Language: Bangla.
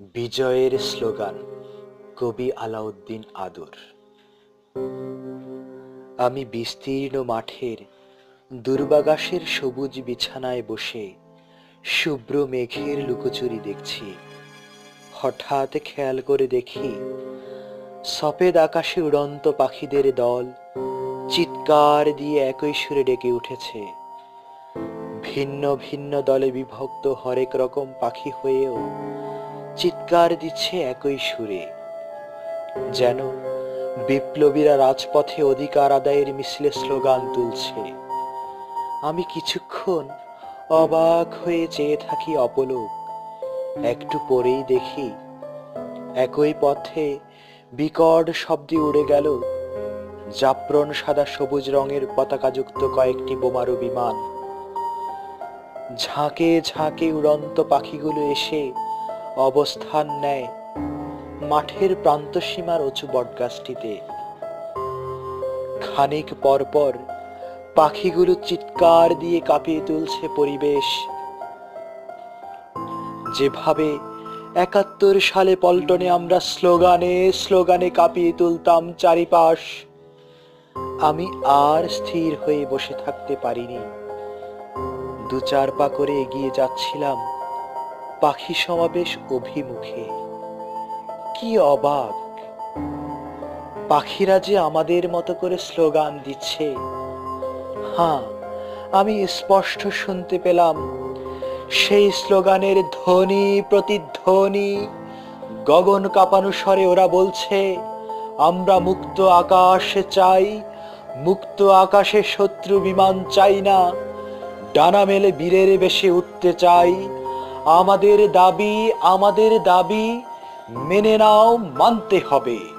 বিজয়ের স্লোগান, কবি আলাউদ্দিন আদর। আমি বিস্তীর্ণ মাঠের, দুর্বাগাসের সবুজ বিছানায় বসে, শুভ্র মেঘের লুকোচুরি দেখছি। হঠাৎ খেয়াল করে দেখি, সফেদ আকাশে উড়ন্ত পাখিদের দল চিৎকার দিয়ে একই সুরে ডেকে উঠেছে। ভিন্ন ভিন্ন দলে বিভক্ত হরেক রকম পাখি হয়েও চিৎকার দিচ্ছে একই সুরে। যেন বিপ্লবীরা রাজপথে অধিকার আদায়ের মিছিলে স্লোগান তুলছে। আমি কিছুক্ষণ অবাক হয়ে চেয়ে থাকি অপলোক। একটু পরেই দেখি একই পথে বিকট শব্দে উড়ে গেল জাফরন সাদা সবুজ রঙের পতাকাযুক্ত কয়েকটি বোমারু বিমান। ঝাঁকে ঝাঁকে উড়ন্ত পাখিগুলো এসে অবস্থান নেয় মাঠের প্রান্তসীমার উঁচু বটগাছটিতে। খানিক পরপর পাখিগুলো চিৎকার দিয়ে কাঁপিয়ে তুলছে পরিবেশ। যেভাবে একাত্তর সালে পল্টনে আমরা স্লোগানে স্লোগানে কাঁপিয়ে তুলতাম চারিপাশ, আমি আর স্থির হয়ে বসে থাকতে পারিনি। দু চার পা করে এগিয়ে যাচ্ছিলাম। পাখি সমাবেশ অভিমুখে। কি অবাক। পাখিরা যে আমাদের মতো করে স্লোগান দিচ্ছে। হ্যাঁ আমি স্পষ্ট শুনতে পেলাম, সেই স্লোগানের ধ্বনি প্রতিধ্বনি, গগন কাঁপানো স্বরে ওরা বলছে, আমরা মুক্ত আকাশে চাই, মুক্ত আকাশে শত্রু বিমান চাই না, ডানা মেলে বীরের বেশে উঠতে চাই আমাদের দাবি আমাদের দাবি মেনে নাও মানতে হবে।